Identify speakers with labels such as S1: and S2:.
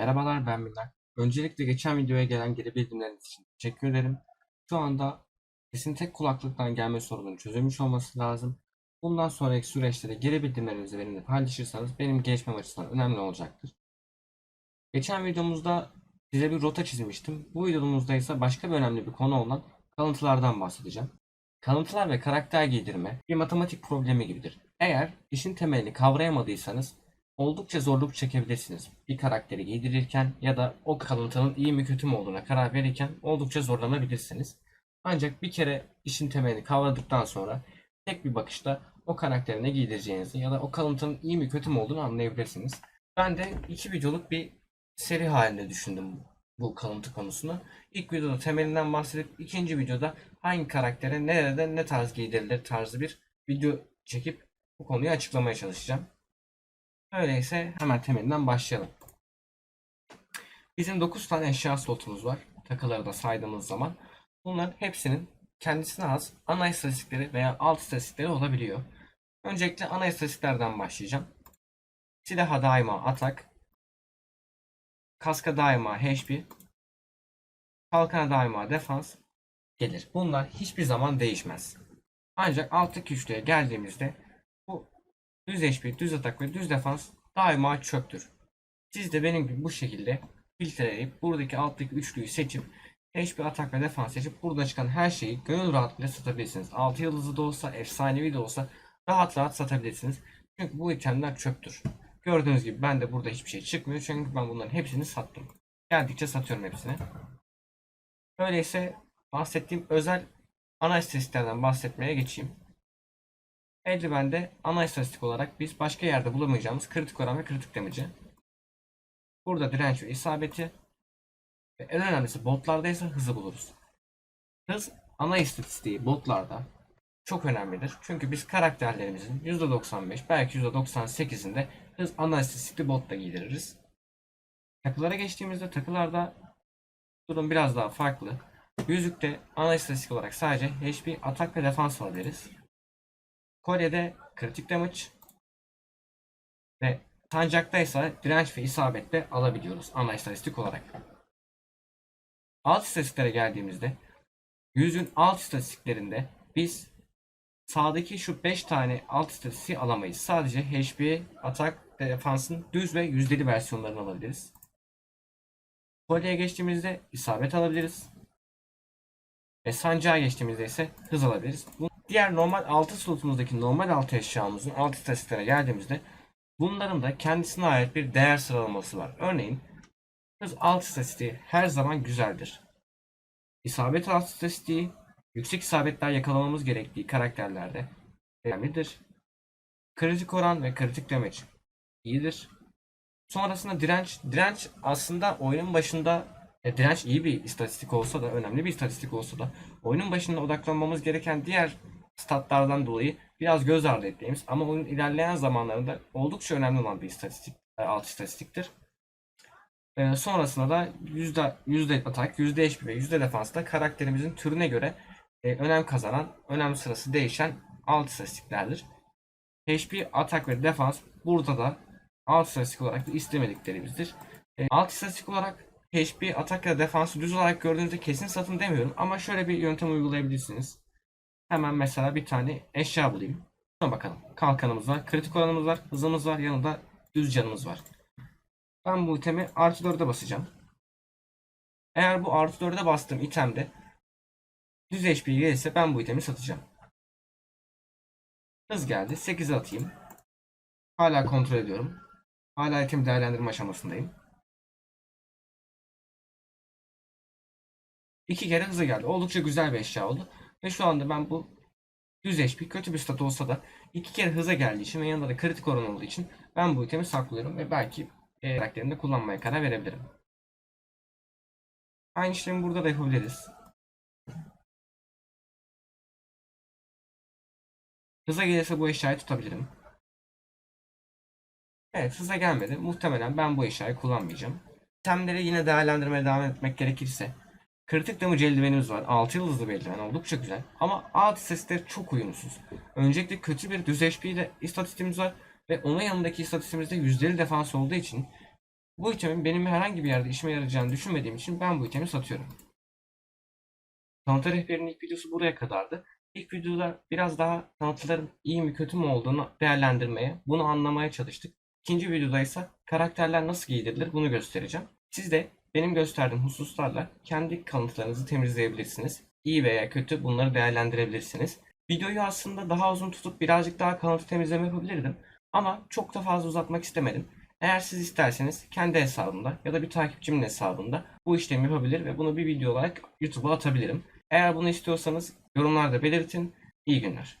S1: Merhabalar ben Minak. Öncelikle geçen videoya gelen geri bildirimleriniz için teşekkür ederim. Şu anda sesin tek kulaklıktan gelme sorununun çözülmüş olması lazım. Bundan sonraki süreçte de geri bildirimlerinizi benimle paylaşırsanız benim gelişmem açısından önemli olacaktır. Geçen videomuzda size bir rota çizmiştim. Bu videomuzda ise başka bir önemli bir konu olan kalıntılardan bahsedeceğim. Kalıntılar ve karakter giydirme bir matematik problemi gibidir. Eğer işin temelini kavrayamadıysanız oldukça zorluk çekebilirsiniz. Bir karakteri giydirirken ya da o kalıntının iyi mi kötü mü olduğuna karar verirken oldukça zorlanabilirsiniz. Ancak bir kere işin temelini kavradıktan sonra tek bir bakışta o karakteri ne giydireceğinizi ya da o kalıntının iyi mi kötü mü olduğunu anlayabilirsiniz. Ben de iki videoluk bir seri halinde düşündüm bu kalıntı konusunu. İlk videoda temelinden bahsedip ikinci videoda hangi karaktere nerede ne tarz giydirilir tarzı bir video çekip bu konuyu açıklamaya çalışacağım. Öyleyse hemen temelinden başlayalım. Bizim 9 tane eşya slotumuz var. Takıları da saydığımız zaman. Bunların hepsinin kendisine az ana istatistikleri veya alt istatistikleri olabiliyor. Öncelikle ana istatistiklerden başlayacağım. Silaha daima atak. Kaska daima HP. Kalkana daima defans gelir. Bunlar hiçbir zaman değişmez. Ancak alttaki üçlüye geldiğimizde düz HP, düz atak ve düz defans daima çöktür. Siz de benim gibi bu şekilde filtreleyip buradaki alttaki üçlüyü seçip HP atak ve defans seçip burada çıkan her şeyi gönül rahatlığıyla satabilirsiniz. 6 yıldızlı da olsa, efsanevi de olsa rahat rahat satabilirsiniz. Çünkü bu itemler çöktür. Gördüğünüz gibi ben de burada hiçbir şey çıkmıyor. Çünkü ben bunların hepsini sattım. Geldikçe satıyorum hepsini. Öyleyse bahsettiğim özel ana istatistiklerden bahsetmeye geçeyim. Eldivende ana istatistik olarak biz başka yerde bulamayacağımız kritik oran ve kritik damage'i. Burada direnç ve isabeti. Ve en önemlisi botlarda ise hızı buluruz. Hız ana istatistiği botlarda çok önemlidir. Çünkü biz karakterlerimizin %95 belki %98'inde hız ana istatistikli botta giydiririz. Takılara geçtiğimizde takılarda durum biraz daha farklı. Yüzükte ana istatistik olarak sadece HP, atak ve defans alabiliriz. Kolyede kritik damage ve sancakta ise direnç ve isabetle alabiliyoruz ana istatistik olarak. Alt istatistiklere geldiğimizde yüzün alt istatistiklerinde biz sağdaki şu 5 tane alt istatistiği alamayız. Sadece HP, atak, defansın düz ve yüzdeli versiyonlarını alabiliriz. Kolyeye geçtiğimizde isabet alabiliriz. Ve sancağa geçtiğimizde ise hız alabiliriz. Bu diğer normal 6 slotumuzdaki normal 6 eşyamızın alt istatistiklere geldiğimizde bunların da kendisine ait bir değer sıralaması var. Örneğin alt istatistiği her zaman güzeldir. İsabet alt istatistiği yüksek isabetler yakalamamız gerektiği karakterlerde önemlidir. Kritik oran ve kritik damage iyidir. Sonrasında direnç. Direnç aslında oyunun başında e, direnç iyi bir istatistik olsa da önemli bir istatistik olsa da oyunun başında odaklanmamız gereken diğer statlardan dolayı biraz göz ardı ettiğimiz ama oyunun ilerleyen zamanlarında oldukça önemli olan bir istatistik, e, alt istatistiktir. E, sonrasında da yüzde, yüzde atak, yüzde HP ve yüzde defansta karakterimizin türüne göre e, önem kazanan, önem sırası değişen alt istatistiklerdir. HP, atak ve defans burada da alt istatistik olarak da istemediklerimizdir. E, alt istatistik olarak HP, atak ya da defansı düz olarak gördüğünüzde kesin satın demiyorum ama şöyle bir yöntem uygulayabilirsiniz. Hemen mesela bir tane eşya bulayım. Buna bakalım. Kalkanımız var, kritik oranımız var, hızımız var, yanında düz canımız var. Ben bu itemi artı 4'e basacağım. Eğer bu artı 4'e bastığım itemde düz HP gelirse ben bu itemi satacağım. Hız geldi. 8'e atayım. Hala kontrol ediyorum. Hala item değerlendirme aşamasındayım. İki kere hızı geldi. Oldukça güzel bir eşya oldu. Ve şu anda ben bu düz HP kötü bir stat olsa da iki kere hıza geldiği için ve yanında da kritik oran olduğu için ben bu itemi saklıyorum ve belki e, karakterimde kullanmaya karar verebilirim. Aynı işlemi burada da yapabiliriz. Hıza gelirse bu eşyayı tutabilirim. Evet hıza gelmedi. Muhtemelen ben bu eşyayı kullanmayacağım. İtemleri yine değerlendirmeye devam etmek gerekirse Kritik damage eldivenimiz var. 6 yıldızlı bir eldiven oldukça güzel. Ama alt istatistikleri çok uyumsuz. Öncelikle kötü bir düz HP ile istatistiğimiz var. Ve onun yanındaki istatistiğimizde %50 defans olduğu için Bu itemin benim herhangi bir yerde işime yarayacağını düşünmediğim için ben bu itemi satıyorum. Tanıtı rehberinin ilk videosu buraya kadardı. İlk videoda biraz daha tanıtıların iyi mi kötü mü olduğunu değerlendirmeye, bunu anlamaya çalıştık. İkinci videoda ise karakterler nasıl giydirilir bunu göstereceğim. Siz de benim gösterdiğim hususlarla kendi kanıtlarınızı temizleyebilirsiniz. İyi veya kötü bunları değerlendirebilirsiniz. Videoyu aslında daha uzun tutup birazcık daha kanıtı temizleme yapabilirdim. Ama çok da fazla uzatmak istemedim. Eğer siz isterseniz kendi hesabımda ya da bir takipçimin hesabında bu işlemi yapabilir ve bunu bir video olarak YouTube'a atabilirim. Eğer bunu istiyorsanız yorumlarda belirtin. İyi günler.